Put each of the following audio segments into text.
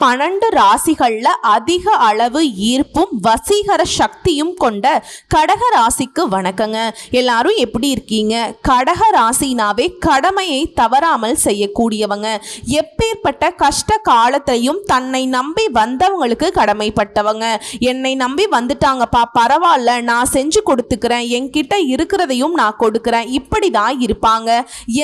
பன்னெண்டு ராசிகள்ல அதிக அளவு ஈர்ப்பும் வசீகர சக்தியும் கொண்ட கடக ராசிக்கு வணக்கங்க. எல்லாரும் எப்படி இருக்கீங்க? கடக ராசினாவே கடமையை தவறாமல் செய்யக்கூடியவங்க. எப்பேற்பட்ட கஷ்ட காலத்திலையும் தன்னை நம்பி வந்தவங்களுக்கு கடமைப்பட்டவங்க. என்னை நம்பி வந்துட்டாங்கப்பா பரவாயில்ல நான் செஞ்சு கொடுத்துக்கிறேன். என்கிட்ட இருக்கிறதையும் நான் கொடுக்குறேன். இப்படி தான் இருப்பாங்க.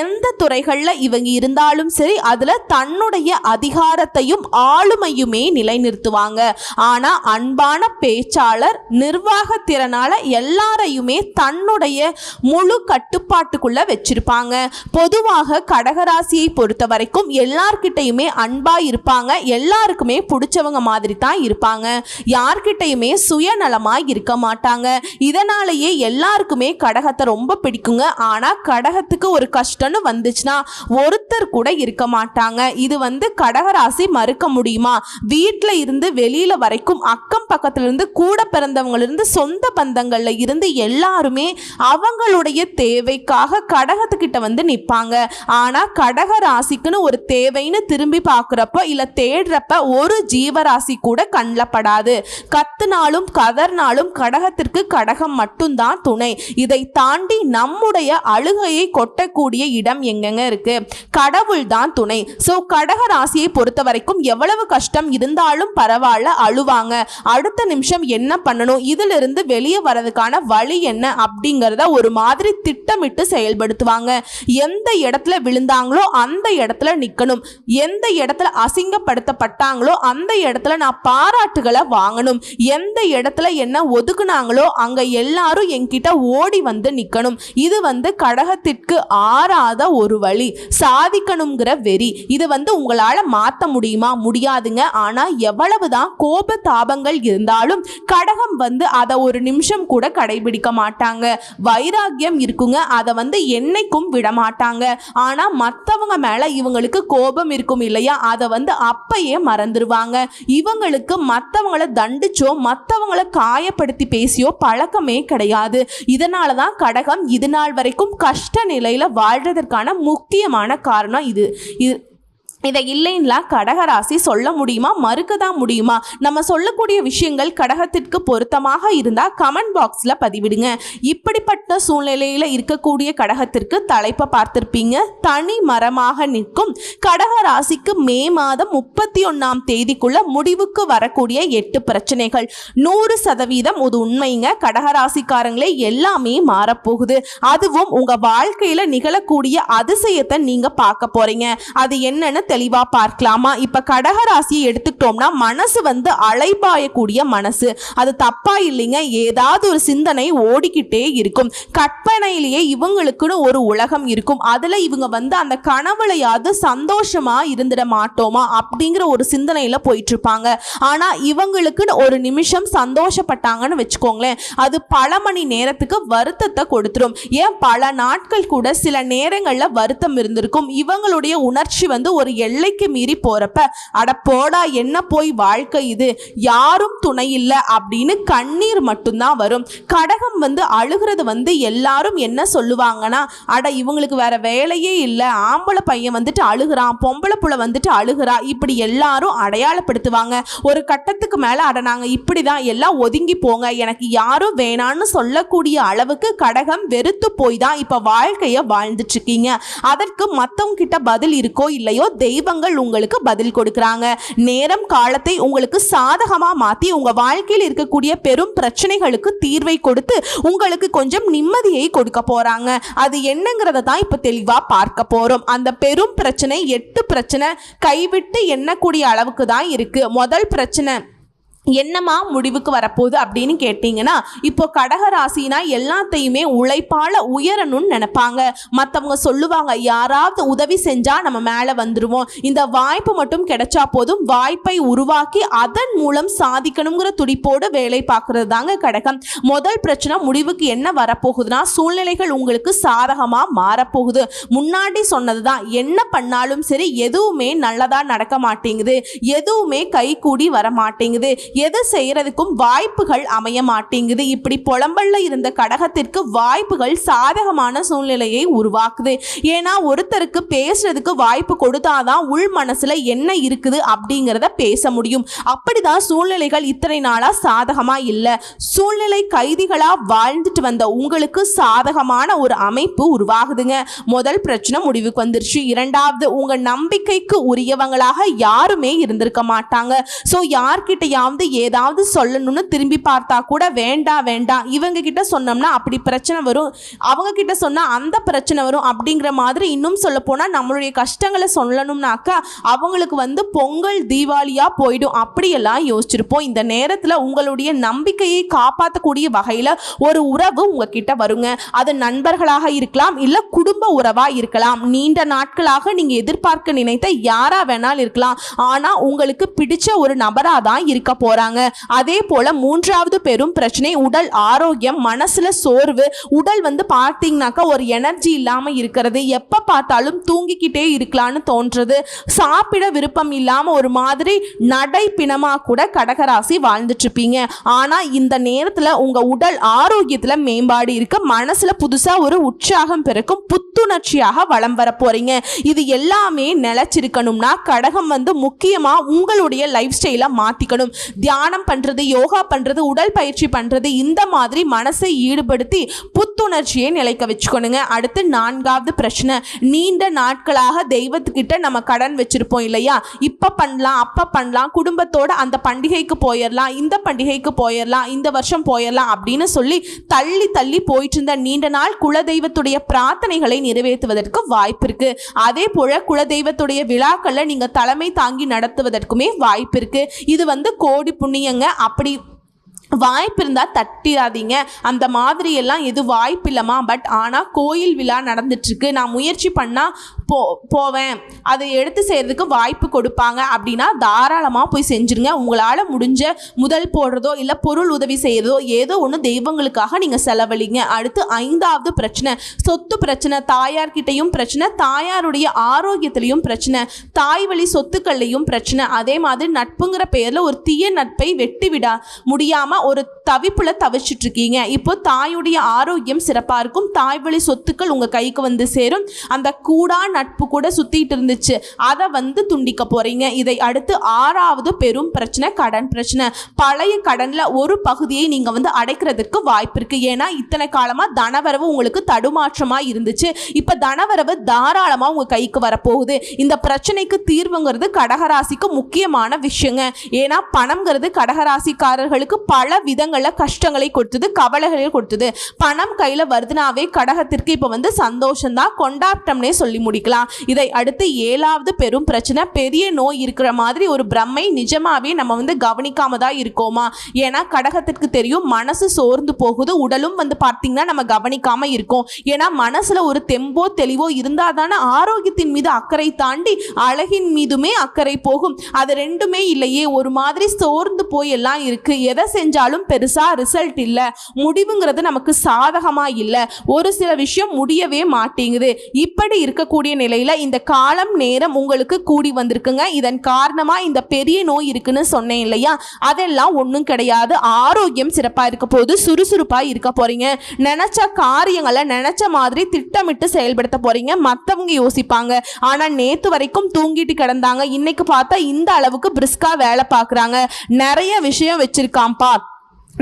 எந்த துறைகளில் இவங்க இருந்தாலும் சரி அதில் தன்னுடைய அதிகாரத்தையும் ஆளுமையுமே நிலைநிறுத்துவாங்க. ஆனா அன்பான பேச்சாளர் நிர்வாக திறனால எல்லாரையுமே தன்னுடைய முழு கட்டுப்பாட்டுக்குள்ள வச்சிருப்பாங்க. பொதுவாக கடகராசியை பொறுத்த வரைக்கும் எல்லார்கிட்டையுமே அன்பா இருப்பாங்க. எல்லாருக்குமே பிடிச்சவங்க மாதிரி தான் இருப்பாங்க. யார்கிட்டையுமே சுயநலமா இருக்க மாட்டாங்க. இதனாலேயே எல்லாருக்குமே கடகத்தை ரொம்ப பிடிக்குங்க. ஆனா கடகத்துக்கு ஒரு கஷ்டம்னு வந்துச்சுன்னா ஒருத்தர் கூட இருக்க மாட்டாங்க. இது வந்து கடகராசி மறுக்க முடியும் முடியுமா வீட்டில் இருந்து வெளியில வரைக்கும் அக்கம் பக்கத்துலேருந்து கூட பிறந்தவங்களிருந்து சொந்த பந்தங்களில் இருந்து எல்லாருமே அவங்களுடைய தேவைக்காக கடகத்துக்கிட்ட வந்து நிற்பாங்க ஆனால் கடக ராசிக்குன்னு ஒரு தேவைன்னு திரும்பி பார்க்குறப்போ இல்லை தேடுறப்ப ஒரு ஜீவராசி கூட கண்ணப்படாது கத்துனாலும் கதர்னாலும் கடகத்திற்கு கடகம் மட்டும்தான் துணை. இதை தாண்டி நம்முடைய அழுகையை கொட்டக்கூடிய இடம் எங்கெங்க இருக்கு? கடவுள் தான் துணை. ஸோ கடக ராசியை பொறுத்த வரைக்கும் எவ்வளவு கஷ்டம் இருந்தாலும் பரவாயில்ல அழுவாங்க. அடுத்த நிமிஷம் என்ன பண்ணணும்? இதிலிருந்து வெளியே வரதுக்கான வழி என்ன? அப்படிங்கிறத ஒரு மாதிரி திட்டமிட்டு செயல்படுத்துவாங்க. எந்த இடத்துல விழுந்தாங்களோ அந்த இடத்துல நிற்கணும் எந்த இடத்துல அசிங்கப்படுத்தப்பட்டாங்களோ அந்த இடத்துல நான் பாராட்டுகளை வாங்கணும். எந்த இடத்துல என்ன ஒதுக்குனாங்களோ அங்க எல்லாரும் என்கிட்ட ஓடி வந்து நிற்கணும் இது வந்து கடகத்திற்கு ஆறாத ஒரு வழி. சாதிக்கணுங்கிற வெறி. இது வந்து உங்களால் மாற்ற முடியுமா? முடியாதுங்க ஆனால் எவ்வளவுதான் கோப தாபங்கள் இருந்தாலும் கடகம் வந்து அதை ஒரு நிமிஷம் கூட கடைபிடிக்க மாட்டாங்க. வைராக்கியம் இருக்குங்க. அதை வந்து என்னைக்கும் விட மாட்டாங்க. ஆனால் மற்றவங்க மேலே இவங்களுக்கு கோபம் இருக்கும் இல்லையா? அதை வந்து அப்பயே மறந்துடுவாங்க இவங்களுக்கு மற்றவங்களை தண்டிச்சோ மற்றவங்கள காயப்படுத்தி பேசியோ பழக்கமே கிடையாது. இதனால தான் கடகம் இது நாள் வரைக்கும் கஷ்ட நிலையில் வாழ்றதற்கான முக்கியமான காரணம் இது. இதை இல்லைன்னா கடகராசி சொல்ல முடியுமா? மறுக்க தான் முடியுமா? நம்ம சொல்லக்கூடிய விஷயங்கள் கடகத்திற்கு பொருத்தமாக இருந்தால் கமெண்ட் பாக்ஸில் பதிவிடுங்க. இப்படிப்பட்ட சூழ்நிலையில் இருக்கக்கூடிய கடகத்திற்கு தலைப்பை பார்த்துருப்பீங்க. தனி மரமாக நிற்கும் கடகராசிக்கு மே மாதம் முப்பத்தி ஒன்றாம் தேதிக்குள்ள முடிவுக்கு வரக்கூடிய எட்டு பிரச்சனைகள். நூறு சதவீதம் இது உண்மைங்க. கடகராசிக்காரங்களே எல்லாமே மாறப்போகுது. அதுவும் உங்கள் வாழ்க்கையில் நிகழக்கூடிய அதிசயத்தை நீங்கள் பார்க்க போகிறீங்க அது என்னென்னு தெளிவா பார்க்கலாமா? இப்ப கடகராசியை எடுத்துக்கிட்டோம்னா மனசு வந்து அலைபாயக்கூடிய மனசு. அது தப்பா இல்லைங்க. ஏதாவது ஒரு சிந்தனை ஓடிக்கிட்டே இருக்கும். கற்பனையிலேயே இவங்களுக்குன்னு ஒரு உலகம் இருக்கும். அதுல இவங்க வந்து அந்த கனவுலையாவது சந்தோஷமா இருந்துட மாட்டோமா? அப்படிங்கிற ஒரு சிந்தனையில போயிட்டு இருப்பாங்க ஆனா இவங்களுக்குன்னு ஒரு நிமிஷம் சந்தோஷப்பட்டாங்கன்னு வச்சுக்கோங்களேன் அது பல மணி நேரத்துக்கு வருத்தத்தை கொடுத்துரும். ஏன்? பல நாட்கள் கூட சில நேரங்கள்ல வருத்தம் இருந்திருக்கும். இவங்களுடைய உணர்ச்சி வந்து ஒரு எல்லைக்கு மீறி போறப்ப அட போடா என்ன போய் வாழ்க்கை இது? யாரும் துணை இல்லை அப்படின்னு கண்ணீர் மட்டும்தான் வரும். கடகம் வந்து அழுகிறது வந்து எல்லாரும் என்ன சொல்லுவாங்கன்னா அட இவங்களுக்கு வேற வேலையே இல்லை. ஆம்பளை பையன் வந்துட்டு அழுகிறான் பொம்பளை புள்ள வந்துட்டு அழுகிறா. இப்படி எல்லாரும் அடையாளப்படுத்துவாங்க. ஒரு கட்டத்துக்கு மேலே அட நாங்கள் இப்படி தான் எல்லாம் ஒதுங்கி போங்க. எனக்கு யாரும் வேணான்னு சொல்லக்கூடிய அளவுக்கு கடகம் வெறுத்து போய் தான் இப்போ வாழ்க்கையை வாழ்ந்துட்டு இருக்கீங்க. அதற்கு மற்றவங்க கிட்ட பதில் இருக்கோ இல்லையோ தெய்வங்கள் உங்களுக்கு பதில் கொடுக்குறாங்க. நேரம் காலத்தை உங்களுக்கு சாதகமாக மாற்றி உங்கள் வாழ்க்கையில் இருக்கக்கூடிய பெரும் பிரச்சனைகளுக்கு தீர்வை கொடுத்து உங்களுக்கு கொஞ்சம் நிம்மதியை கொடுக்க போகிறாங்க அது என்னங்கிறத தான் இப்போ தெளிவாக பார்க்க போகிறோம் அந்த பெரும் பிரச்சனை எட்டு பிரச்சனை கைவிட்டு எண்ணக்கூடிய அளவுக்கு தான் இருக்குது முதல் பிரச்சனை என்னமா முடிவுக்கு வரப்போகுது அப்படின்னு கேட்டிங்கன்னா இப்போ கடக ராசினா எல்லாத்தையுமே உழைப்பால் உயரணும்னு நினைப்பாங்க. மற்றவங்க சொல்லுவாங்க யாராவது உதவி செஞ்சால் நம்ம மேலே வந்துடுவோம் இந்த வாய்ப்பு மட்டும் கிடைச்சா போதும். வாய்ப்பை உருவாக்கி அதன் மூலம் சாதிக்கணுங்கிற துடிப்போடு வேலை பார்க்கறது தாங்க கடகம். முதல் பிரச்சனை முடிவுக்கு என்ன வரப்போகுதுன்னா சூழ்நிலைகள் உங்களுக்கு சாதகமாக மாறப்போகுது. முன்னாடி சொன்னது தான் என்ன பண்ணாலும் சரி எதுவுமே நல்லதாக நடக்க மாட்டேங்குது. எதுவுமே கை கூடி வர மாட்டேங்குது எதை செய்யறதுக்கும் வாய்ப்புகள் அமைய மாட்டேங்குது. இப்படி புலம்பல்ல இருந்த கடகத்திற்கு வாய்ப்புகள் சாதகமான சூழ்நிலையை உருவாக்குது. ஏன்னா ஒருத்தருக்கு பேசுறதுக்கு வாய்ப்பு கொடுத்தாதான் உள் மனசுல என்ன இருக்குது அப்படிங்கிறத பேச முடியும். அப்படிதான் சூழ்நிலைகள் இத்தனை நாளா சாதகமா இல்ல. சூழ்நிலை கைதிகளா வாழ்ந்துட்டு வந்த உங்களுக்கு சாதகமான ஒரு அமைப்பு உருவாகுதுங்க. முதல் பிரச்சனை முடிவுக்கு வந்துருச்சு. இரண்டாவது உங்க நம்பிக்கைக்கு உரியவங்களாக யாருமே இருந்திருக்க மாட்டாங்க. ஸோ யார்கிட்டயாவது ஏதாவது சொல்லணும்னு திரும்பி பார்த்தா கூட வேண்டாம் வேண்டாம் இவங்க கிட்ட சொன்னோம்னா அப்படி பிரச்சனை வரும். அவங்க கிட்ட சொன்னா அந்த பிரச்சனை வரும் அப்படிங்கிற மாதிரி இன்னும் சொல்ல போனா நம்மளுடைய கஷ்டங்களை சொல்லணும்னாக்கா அவங்களுக்கு வந்து பொங்கல் தீபாவளியா போயிடும். அப்படியெல்லாம் யோசிச்சிருப்போம். இந்த நேரத்துல உங்களுடைய நம்பிக்கையை காப்பாற்றக்கூடிய வகையில ஒரு உறவு உங்ககிட்ட வருங்க. அது நண்பர்களாக இருக்கலாம் இல்ல குடும்ப உறவா இருக்கலாம். நீண்ட நாட்களாக நீங்க எதிர்பார்க்க நினைத்த யாரா வேணாலும் இருக்கலாம். ஆனா உங்களுக்கு பிடிச்ச ஒரு நபரா தான் இருக்க போறாங்க. அதே போல மூன்றாவது பெரும் பிரச்சனை உடல் ஆரோக்கியம் மனசுல சோர்வு. உடல் வந்து பார்த்தீங்கன்னாக்கா ஒரு எனர்ஜி இல்லாம இருக்கிறது. எப்ப பார்த்தாலும் தூங்கிக்கிட்டே இருக்கலாம்னு தோன்றது. சாப்பிட விருப்பம் இல்லாம ஒரு மாதிரி நடை பிணமா கூட கடகராசி வாழ்ந்துட்டு இருப்பீங்க ஆனா இந்த நேரத்துல உங்க உடல் ஆரோக்கியத்துல மேம்பாடு இருக்கு. மனசுல புதுசா ஒரு உற்சாகம் பிறக்கும். புத்துணர்ச்சியாக வளம் வர போறீங்க. இது எல்லாமே நிலைச்சிருக்கணும்னா கடகம் வந்து முக்கியமா உங்களுடைய லைஃப் ஸ்டைலை மாத்திக்கணும். தியானம் பண்றது யோகா பண்றது உடல் பயிற்சி பண்றது இந்த மாதிரி மனசை ஈடுபடுத்தி புத் புத்துணர்ச்சியை நிலைக்க வச்சுக்கணுங்க. அடுத்து நான்காவது பிரச்சனை நீண்ட நாட்களாக தெய்வத்துக்கிட்ட நம்ம கடன் வச்சிருப்போம் இல்லையா? இப்போ பண்ணலாம் அப்போ பண்ணலாம் குடும்பத்தோட அந்த பண்டிகைக்கு போயிடலாம் இந்த பண்டிகைக்கு போயிடலாம் இந்த வருஷம் போயிடலாம் அப்படின்னு சொல்லி தள்ளி தள்ளி போயிட்டு இருந்த நீண்ட நாள் குலதெய்வத்துடைய பிரார்த்தனைகளை நிறைவேற்றுவதற்கு வாய்ப்பு இருக்கு. அதே போல குலதெய்வத்துடைய விழாக்களில் நீங்க தலைமை தாங்கி நடத்துவதற்குமே வாய்ப்பு இருக்கு. இது வந்து கோடி புண்ணியங்க. அப்படி வாய்ப்பு இருந்தால் தட்டிடாதீங்க அந்த மாதிரி எல்லாம் எது வாய்ப்பு இல்லைம்மா பட் ஆனால் கோயில் விழா நடந்துட்டுருக்கு. நான் முயற்சி பண்ணால் போ போவேன். அதை எடுத்து செய்கிறதுக்கு வாய்ப்பு கொடுப்பாங்க. அப்படின்னா தாராளமாக போய் செஞ்சுருங்க. உங்களால் முடிஞ்ச முதல் போடுறதோ இல்லை பொருள் உதவி செய்கிறதோ ஏதோ ஒன்று தெய்வங்களுக்காக நீங்கள் செலவழிங்க. அடுத்து ஐந்தாவது பிரச்சனை. சொத்து பிரச்சனை தாயார்கிட்டையும் பிரச்சனை தாயாருடைய ஆரோக்கியத்திலையும் பிரச்சனை தாய் வழி சொத்துக்கள்லையும் பிரச்சனை. அதே மாதிரி நட்புங்கிற பெயரில் ஒரு தீய நட்பை வெட்டி விட முடியாமல் ஒரு தவிப்புல தவிச்சிட்டு இருக்கீங்க இப்போ தாயுடைய ஆரோக்கியம் சிறப்பாக இருக்கும். தாய் வழி சொத்துக்கள் உங்கள் கைக்கு வந்து சேரும். அந்த கூடா நட்பு கூட சுத்திட்டு இருந்துச்சு. அதை வந்து துண்டிக்க போறீங்க. இதை அடுத்து ஆறாவது பெரும் பிரச்சனை கடன் பிரச்சனை. பழைய கடன்ல ஒரு பகுதியை நீங்க வந்து அடைக்கிறதுக்கு வாய்ப்பு இருக்கு. ஏன்னா இத்தனை காலமா தனவரவு உங்களுக்கு தடுமாற்றமா இருந்துச்சு. இப்ப தனவரவு தாராளமா உங்க கைக்கு வரப்போகுது. இந்த பிரச்சனைக்கு தீர்வுங்கிறது கடகராசிக்கு முக்கியமான விஷயங்க. ஏன்னா பணம்ங்கிறது கடகராசிக்காரர்களுக்கு பல விதங்கள்ல கஷ்டங்களை கொடுத்தது கவலைகளை கொடுத்தது. பணம் கையில வருதுனாவே கடகத்திற்கு இப்ப வந்து சந்தோஷம்தான். கொண்டாட்டம்னே சொல்லி முடிக்கலாம் இதை அடுத்து ஏழாவது பெரும் பிரச்சனை பெரிய நோய் இருக்கிற மாதிரி ஒரு பிரம்மை நிஜமாவே நம்ம வந்து கவனிக்காம தான் இருக்கோமா? ஏன்னா கடகத்திற்கு தெரியும் மனசு சோர்ந்து போகுது உடலும் வந்து பார்த்தீங்கன்னா நம்ம கவனிக்காம இருக்கோம். ஏன்னா மனசுல ஒரு தெம்போ தெளிவோ இருந்தால் தானே ஆரோக்கியத்தின் மீது அக்கறை தாண்டி அழகின் மீதுமே அக்கறை போகும். அது ரெண்டுமே இல்லையே ஒரு மாதிரி சோர்ந்து போய் எல்லாம் இருக்கு. எதை செஞ்சாலும் பெருசா ரிசல்ட் இல்லை. முடிவுங்கிறது நமக்கு சாதகமா இல்லை. ஒரு சில விஷயம் முடியவே மாட்டேங்குது. இப்படி இருக்கக்கூடிய நிலையில் இந்த காலம் நேரம் உங்களுக்கு கூடி வந்திருக்குங்க. இதன் காரணமாக இந்த பெரிய நோய் இருக்குன்னு சொன்னேன் இல்லையா? அதெல்லாம் ஒன்றும் கிடையாது. ஆரோக்கியம் சிறப்பாக இருக்க போது சுறுசுறுப்பாக இருக்க போகிறீங்க நினச்ச காரியங்களை நினச்ச மாதிரி திட்டமிட்டு செயல்படுத்த போகிறீங்க மற்றவங்க யோசிப்பாங்க. ஆனால் நேற்று வரைக்கும் தூங்கிட்டு கிடந்தாங்க. இன்னைக்கு பார்த்தா இந்த அளவுக்கு பிரிஸ்காக வேலை பார்க்குறாங்க. நிறைய விஷயம் வச்சுருக்காம்ப்பா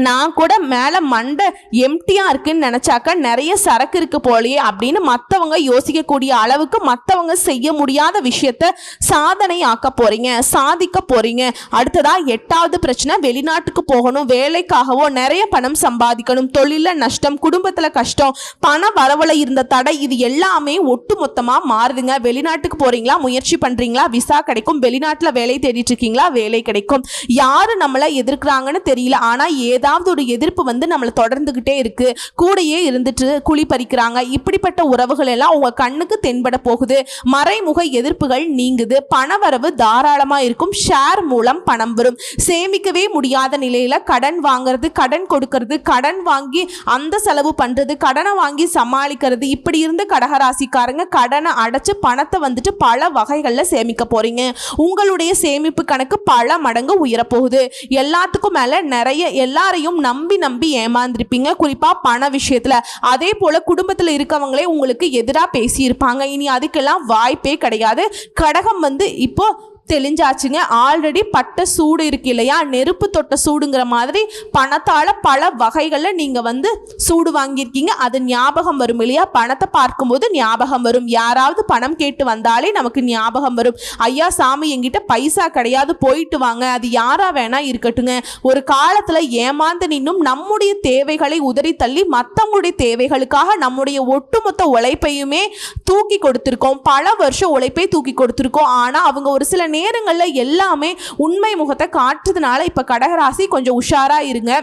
நான் கூட மேலே மண்டை எம்டியாக இருக்குன்னு நினச்சாக்க நிறைய சரக்கு இருக்கு போலயே அப்படின்னு மற்றவங்க யோசிக்கக்கூடிய அளவுக்கு மற்றவங்க செய்ய முடியாத விஷயத்த சாதனை ஆக்க போகிறீங்க சாதிக்க போகிறீங்க அடுத்ததாக எட்டாவது பிரச்சனை வெளிநாட்டுக்கு போகணும் வேலைக்காகவோ நிறைய பணம் சம்பாதிக்கணும் தொழிலில் நஷ்டம் குடும்பத்தில் கஷ்டம் பண வரவில் இருந்த தடை இது எல்லாமே ஒட்டு மொத்தமாக மாறுதுங்க. வெளிநாட்டுக்கு போகிறீங்களா முயற்சி பண்ணுறீங்களா விசா கிடைக்கும் வெளிநாட்டில் வேலை தேடிட்டு இருக்கீங்களா வேலை கிடைக்கும். யார் நம்மளை எதிர்க்கிறாங்கன்னு தெரியல ஆனால் ஏதோ ஏதாவது ஒரு எதிர்ப்பு வந்து நம்மளை தொடர்ந்துக்கிட்டே இருக்கு. கூடையே இருந்துட்டு குழி பறிக்கிறாங்க. இப்படிப்பட்ட உறவுகள் எல்லாம் உங்க கண்ணுக்கு தென்பட போகுது. மறைமுக எதிர்ப்புகள் நீங்குது. பணவரவு தாராளமா இருக்கும். ஷேர் மூலம் பணம் வரும். சேமிக்கவே முடியாத நிலையில கடன் வாங்குறது கடன் கொடுக்கறது கடன் வாங்கி அந்த செலவு பண்றது கடனை வாங்கி சமாளிக்கிறது. இப்படி இருந்த கடகராசிக்காரங்க கடனை அடைச்சு பணத்தை வந்துட்டு பல வகைகளில் சேமிக்க போறீங்க. உங்களுடைய சேமிப்பு கணக்கு பல மடங்கு உயரப்போகுது எல்லாத்துக்கும் மேல நிறைய எல்லா எல்லாரையும் நம்பி நம்பி ஏமாந்திருப்பீங்க. குறிப்பா பண விஷயத்துல. அதே போல குடும்பத்துல இருக்கவங்களே உங்களுக்கு எதிராக பேசியிருப்பாங்க. இனி அதுக்கெல்லாம் வாய்ப்பே கிடையாது. கடகம் வந்து இப்போ தெளிஞ்சாச்சுங்க. ஆல்ரெடி பட்ட சூடு இருக்கு இல்லையா? நெருப்பு தொட்ட சூடுங்கிற மாதிரி பணத்தால் பல வகைகளில் நீங்கள் வந்து சூடு வாங்கியிருக்கீங்க. அது ஞாபகம் வரும் இல்லையா? பணத்தை பார்க்கும்போது ஞாபகம் வரும். யாராவது பணம் கேட்டு வந்தாலே நமக்கு ஞாபகம் வரும். ஐயா சாமி என்கிட்ட பைசா கிடையாது போயிட்டு வாங்க. அது யாரா வேணா இருக்கட்டுங்க. ஒரு காலத்தில் ஏமாந்து நின்னும் நம்முடைய தேவைகளை உதறி தள்ளி மற்றவங்களுடைய தேவைகளுக்காக நம்முடைய ஒட்டுமொத்த உழைப்பையுமே தூக்கி கொடுத்துருக்கோம். பல வருஷம் உழைப்பை தூக்கி கொடுத்துருக்கோம். ஆனால் அவங்க ஒரு சில நேரங்களில் எல்லாமே உண்மை முகத்தை காட்டுறதுனால இப்போ கடகராசி கொஞ்சம் உஷாராக இருங்க.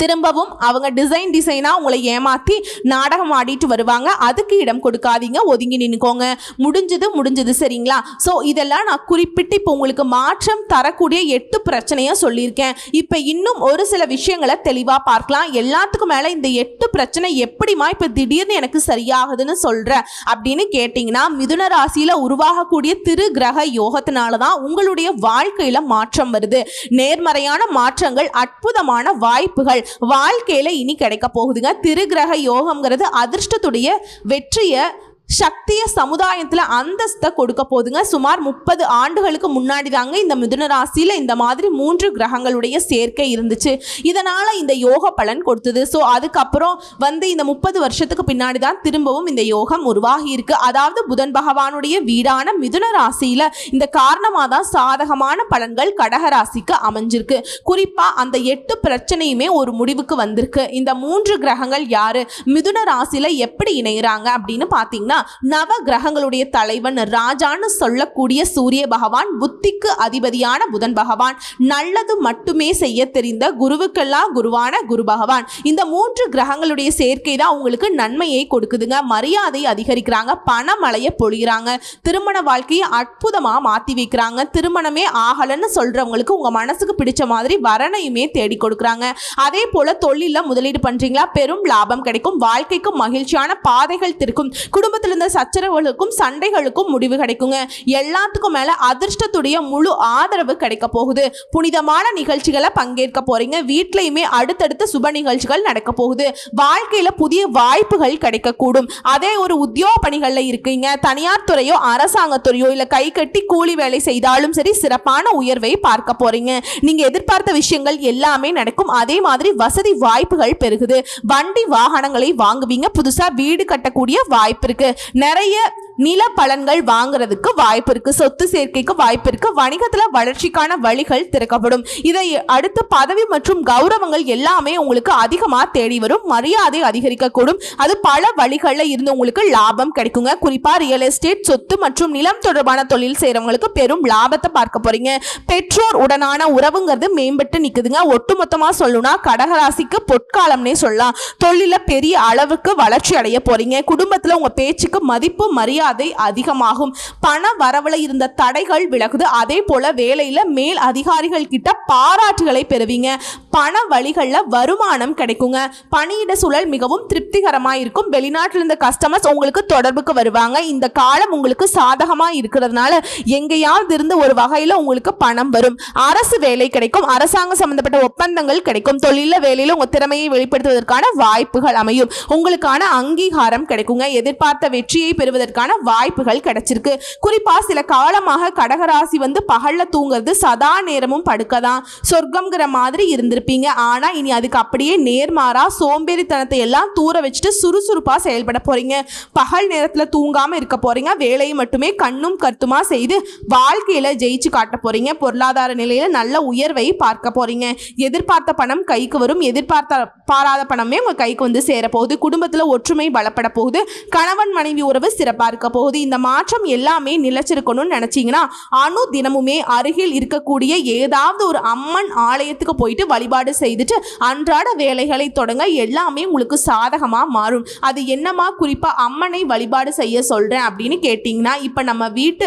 திரும்பவும் அவங்க டிசைன் டிசைனாக உங்களை ஏமாற்றி நாடகம் ஆடிட்டு வருவாங்க. அதுக்கு இடம் கொடுக்காதீங்க. ஒதுங்கி நின்றுக்கோங்க முடிஞ்சது முடிஞ்சது. சரிங்களா? ஸோ இதெல்லாம் நான் குறிப்பிட்டு இப்போ உங்களுக்கு மாற்றம் தரக்கூடிய எட்டு பிரச்சனையை சொல்லியிருக்கேன். இப்போ இன்னும் ஒரு சில விஷயங்களை தெளிவாக பார்க்கலாம். எல்லாத்துக்கும் மேலே இந்த எட்டு பிரச்சனை எப்படிமா இப்போ திடீர்னு எனக்கு சரியாகுதுன்னு சொல்கிறேன் அப்படின்னு கேட்டிங்கன்னா மிதுன ராசியில் உருவாகக்கூடிய திரு கிரக யோகத்தினால தான் உங்களுடைய வாழ்க்கையில் மாற்றம் வருது. நேர்மறையான மாற்றங்கள் அற்புதமான வாய்ப்பு வாய்ப்புகள் வாழ்க்கையில இனி கிடைக்க போகுதுங்க. திருகிரக யோகம்ங்கிறது அதிர்ஷ்டத்துடைய வெற்றியை சக்திய சமுதாயத்தில் அந்தஸ்தை கொடுக்க போதுங்க. சுமார் முப்பது ஆண்டுகளுக்கு முன்னாடி தாங்க இந்த மிதுன ராசியில் இந்த மாதிரி மூன்று கிரகங்களுடைய சேர்க்கை இருந்துச்சு. இதனால் இந்த யோக பலன் கொடுத்தது. ஸோ அதுக்கப்புறம் வந்து இந்த முப்பது வருஷத்துக்கு பின்னாடி தான் திரும்பவும் இந்த யோகம் உருவாகி இருக்கு. அதாவது புதன் பகவானுடைய வீடான மிதுன ராசியில் இந்த காரணமாக தான் சாதகமான பலன்கள் கடக ராசிக்கு அமைஞ்சிருக்கு. குறிப்பாக அந்த எட்டு பிரச்சனையுமே ஒரு முடிவுக்கு வந்திருக்கு. இந்த மூன்று கிரகங்கள் யாரு? மிதுன ராசியில் எப்படி இணைகிறாங்க அப்படின்னு பார்த்தீங்கன்னா நவ கிரகங்களுடைய தலைவன் ராஜான்னு சொல்லக்கூடிய சூரிய பகவான் புத்திக்கு அதிபதியான புதன் பகவான். நல்லது மட்டுமே செய்ய தெரிந்த குருவுக்கெல்லாம் குருவான குரு பகவான். இந்த மூன்று கிரகங்களுடைய சேர்க்கை தான் உங்களுக்கு நன்மையை கொடுக்குதுங்க. மரியாதை அதிகரிக்கிறாங்க பணமழையை பொழிகிறாங்க திருமண வாழ்க்கையை அற்புதமாக மாற்றி வைக்கிறாங்க. திருமணமே ஆகலன்னு சொல்கிறவங்களுக்கு உங்கள் மனசுக்கு பிடிச்ச மாதிரி வரணையுமே தேடி கொடுக்குறாங்க. அதே போல் தொழிலில் முதலீடு பண்ணுறீங்களா பெரும் லாபம் கிடைக்கும் வாழ்க்கைக்கும் மகிழ்ச்சியான பாதைகள் திருக்கும் குடும்பத்தில் இருந்த சச்சரவுகளுக்கும் சண்டைகளுக்கும் முடிவு கிடைக்குங்க. எல்லாத்துக்கும் மேல அதிர்ஷ்டத்துடைய முழு ஆதரவு கிடைக்க போகுது. புனிதமான நிகழ்ச்சிகளை பங்கேற்க போறீங்க. வீட்லயுமே அடுத்தடுத்த சுப நிகழ்ச்சிகள் நடக்க போகுது. வாழ்க்கையில புதிய வாய்ப்புகள் கிடைக்கக்கூடும். அதே ஒரு உத்தியோக பணிகள்ல இருக்கீங்க. தனியார் துறையோ அரசாங்க துறையோ இல்ல கை கட்டி கூலி வேலை செய்தாலும் சரி சிறப்பான உயர்வை பார்க்க போறீங்க. நீங்க எதிர்பார்த்த விஷயங்கள் எல்லாமே நடக்கும். அதே மாதிரி வசதி வாய்ப்புகள் பெருகுது. வண்டி வாகனங்களை வாங்குவீங்க. புதுசா வீடு கட்டக்கூடிய வாய்ப்பு இருக்கு. நிறைய நில பலன்கள் வாங்குறதுக்கு வாய்ப்பு இருக்கு சொத்து சேர்க்கைக்கு வாய்ப்பு இருக்கு வணிகத்துல வளர்ச்சிக்கான வழிகள் திறக்கப்படும். இதை அடுத்து பதவி மற்றும் கௌரவங்கள் எல்லாமே உங்களுக்கு அதிகமா தேடி வரும் மரியாதை அதிகரிக்கக்கூடும். அது பல வழிகளில் இருந்து உங்களுக்கு லாபம் கிடைக்குங்க. குறிப்பா ரியல் எஸ்டேட் சொத்து மற்றும் நிலம் தொடர்பான தொழில் செய்யறவங்களுக்கு பெரும் லாபத்தை பார்க்க போறீங்க. பெற்றோர் உடனான உறவுங்கிறது மேம்பட்டு நிக்குதுங்க. ஒட்டுமொத்தமா சொல்லணும்னா கடகராசிக்கு பொற்காலம்னே சொல்லலாம். தொழில பெரிய அளவுக்கு வளர்ச்சி அடைய போறீங்க. குடும்பத்துல உங்க பேச்சுக்கு மதிப்பு மரியாதை அதிகமாகும். பண வரவுல இருந்த தடைகள் விலகுது. அதே போல வேலையில மேல் அதிகாரிகள் கிட்ட பாராட்டுகளை பெறுவீங்க. பண வழிகளில் வருமானம் கிடைக்குங்க. பணியிட சூழல் மிகவும் திருப்திகரமா இருக்கும். வெளிநாட்டில் இருந்த கஸ்டமர்ஸ் உங்களுக்கு தொடர்புக்கு வருவாங்க. இந்த காலம் உங்களுக்கு சாதகமா இருக்கிறதுனால எங்கேயாவது இருந்து ஒரு வகையில் உங்களுக்கு பணம் வரும். அரசு வேலை கிடைக்கும். அரசாங்கம் சம்பந்தப்பட்ட ஒப்பந்தங்கள் கிடைக்கும். தொழில வேலையில உங்கள் திறமையை வெளிப்படுத்துவதற்கான வாய்ப்புகள் அமையும். உங்களுக்கான அங்கீகாரம் கிடைக்குங்க. எதிர்பார்த்த வெற்றியை பெறுவதற்கான வாய்ப்புகள் கிடைச்சிருக்கு. குறிப்பா சில காலமாக கடகராசி வந்து பகல்ல தூங்குறது சதா நேரமும் படுக்கதான் சொர்க்கம்ங்கிற மாதிரி இருந்திருப்பீங்க. ஆனா இனி அதுக்கு அப்படியே நேர்மாறா சோம்பேறித்தனத்தை எல்லாம் தூர வச்சுட்டு சுறுசுறுப்பா செயல்பட போறீங்க. பகல் நேரத்துல தூங்காம இருக்க போறீங்க. வேலையை மட்டுமே கண்ணும் கருத்துமா செய்து வாழ்க்கையில ஜெயிச்சு காட்ட போறீங்க. பொருளாதார நிலையில நல்ல உயர்வை பார்க்க போறீங்க. எதிர்பார்த்த பணம் கைக்கு வரும். எதிர்பார்த்த பாராத பணமே உங்க கைக்கு வந்து சேரப்போகுது. குடும்பத்துல ஒற்றுமை பலப்பட போகுது. கணவன் மனைவி உறவு சிறப்பா இருக்க இருக்க போகுது இந்த மாற்றம் எல்லாமே நிலச்சிருக்கணும்னு நினச்சிங்கன்னா அணு தினமுமே அருகில் இருக்கக்கூடிய ஏதாவது ஒரு அம்மன் ஆலயத்துக்கு போயிட்டு வழிபாடு செய்துட்டு அன்றாட வேலைகளை தொடங்க எல்லாமே உங்களுக்கு சாதகமாக மாறும். அது என்னமா குறிப்பாக அம்மனை வழிபாடு செய்ய சொல்கிறேன் அப்படின்னு கேட்டிங்கன்னா இப்போ நம்ம வீட்டு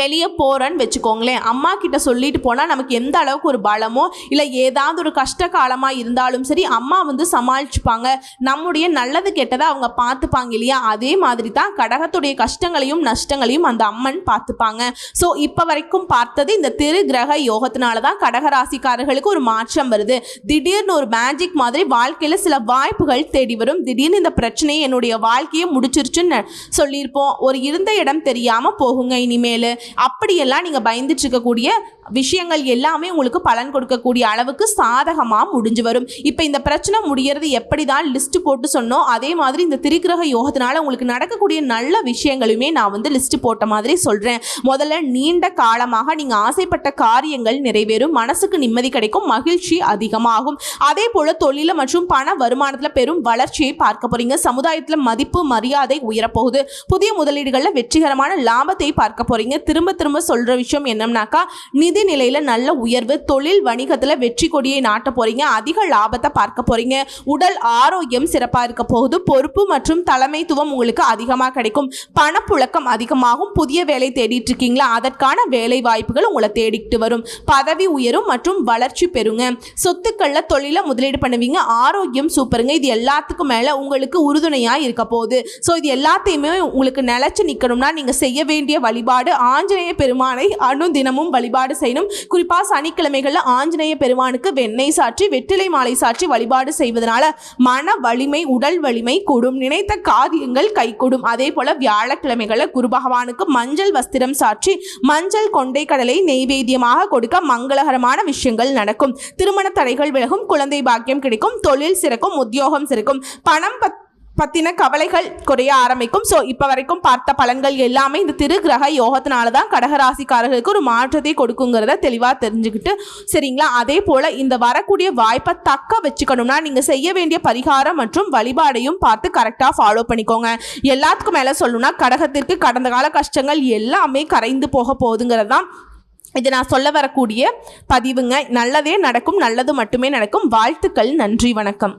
வெளியே போகிறேன்னு வச்சுக்கோங்களேன். அம்மா கிட்ட சொல்லிட்டு போனால் நமக்கு எந்த அளவுக்கு ஒரு பலமோ இல்லை ஏதாவது ஒரு கஷ்ட காலமாக இருந்தாலும் சரி அம்மா வந்து சமாளிச்சுப்பாங்க. நம்முடைய நல்லது கெட்டதை அவங்க பார்த்துப்பாங்க இல்லையா? அதே மாதிரி தான் கடகத்துடைய கஷ்டங்களையும் நஷ்டங்களையும் அந்த அம்மன் பார்த்துப்பாங்க. ஸோ இப்போ வரைக்கும் பார்த்தது இந்த திரு கிரக யோகத்தினால தான் கடகராசிக்காரர்களுக்கு ஒரு மாற்றம் வருது. திடீர்னு ஒரு மேஜிக் மாதிரி வாழ்க்கையில் சில வாய்ப்புகள் தேடி வரும். திடீர்னு இந்த பிரச்சனையை என்னுடைய வாழ்க்கையை முடிச்சிருச்சுன்னு சொல்லியிருப்போம். ஒரு இருந்த இடம் தெரியாமல் போகுங்க இனிமேல். அப்படியெல்லாம் நீங்கள் பயந்துட்டு இருக்கக்கூடிய விஷயங்கள் எல்லாமே உங்களுக்கு பலன் கொடுக்கக்கூடிய அளவுக்கு சாதகமாக முடிஞ்சு வரும். இப்போ இந்த பிரச்சனை முடியறது எப்படி தான் லிஸ்ட் போட்டு சொன்னோம் அதே மாதிரி இந்த திரிகிரக யோகத்தினால உங்களுக்கு நடக்கக்கூடிய நல்ல விஷயங்களுமே நான் வந்து லிஸ்ட் போட்ட மாதிரி சொல்கிறேன் முதல்ல நீண்ட காலமாக நீங்கள் ஆசைப்பட்ட காரியங்கள் நிறைவேறும். மனசுக்கு நிம்மதி கிடைக்கும். மகிழ்ச்சி அதிகமாகும். அதே போல் தொழில மற்றும் பண வருமானத்தில் பெரும் வளர்ச்சியை பார்க்க போறீங்க. சமுதாயத்தில் மதிப்பு மரியாதை உயரப்போகுது. புதிய முதலீடுகளில் வெற்றிகரமான லாபத்தை பார்க்க போறீங்க. திரும்ப திரும்ப சொல்கிற விஷயம் என்னம்னாக்கா நிதி நிலையில நல்ல உயர்வு தொழில் வணிகத்தில் வெற்றி கொடியை நாட்ட போறீங்க அதிக லாபத்தை பார்க்க போறீங்க உடல் ஆரோக்கியம் சிறப்பாக இருக்க போகுது பொறுப்பு மற்றும் தலைமைத்துவம் உங்களுக்கு அதிகமாக கிடைக்கும் பணப்புழக்கம் அதிகமாகும் புதிய வேலை தேடிட்டு இருக்கீங்களா அதற்கான வேலை வாய்ப்புகள் உங்களை தேடிக்கிட்டு வரும் பதவி உயரும் மற்றும் வளர்ச்சி பெறுங்க சொத்துக்கள்ல தொழில முதலீடு பண்ணுவீங்க ஆரோக்கியம் சூப்பருங்க இது எல்லாத்துக்கும் மேல உங்களுக்கு உறுதுணையா இருக்க போகுது ஸோ இது எல்லாத்தையுமே உங்களுக்கு நிலைச்சு நிற்கணும்னா நீங்க செய்ய வேண்டிய வழிபாடு ஆஞ்சநேய பெருமானை அனுதினமும் வழிபாடு செய்யணும். குறிப்பா சனிக்கிழமைகள்ல ஆஞ்சநேய பெருமானுக்கு வெண்ணெய் சாற்றி வெற்றிலை மாலை சாற்றி வழிபாடு செய்வதனால மன வலிமை உடல் வலிமை கூடும். நினைத்த காரியங்கள் கைகூடும். அதே போல வியாழக்கிழமைகளில் குரு பகவானுக்கு மஞ்சள் வஸ்திரம் சாற்றி மஞ்சள் கொண்டை கடலை நெய்வேத்தியமாக கொடுக்க மங்களகரமான விஷயங்கள் நடக்கும். திருமண தடைகள் விலகும். குழந்தை பாக்கியம் கிடைக்கும். தொழில் சிறக்கும். உத்தியோகம் சிறக்கும். பணம் பத் பற்றின கவலைகள் குறைய ஆரம்பிக்கும். ஸோ இப்போ வரைக்கும் பார்த்த பலன்கள் எல்லாமே இந்த திரு கிரக யோகத்தினால தான் கடகராசிக்காரர்களுக்கு ஒரு மாற்றத்தை கொடுக்குங்கிறத தெளிவாக தெரிஞ்சுக்கிட்டு சரிங்களா? அதே போல் இந்த வரக்கூடிய வாய்ப்பை தக்க வச்சுக்கணும்னா நீங்கள் செய்ய வேண்டிய பரிகாரம் மற்றும் வழிபாடையும் பார்த்து கரெக்டாக ஃபாலோ பண்ணிக்கோங்க. எல்லாத்துக்கும் மேலே சொல்லணும்னா கடகத்திற்கு கடந்த கால கஷ்டங்கள் எல்லாமே கரைந்து போக போகுதுங்கிறது தான் இது நான் சொல்ல வரக்கூடிய பதிவுங்க. நல்லதே நடக்கும் நல்லது மட்டுமே நடக்கும். வாழ்த்துக்கள் நன்றி வணக்கம்.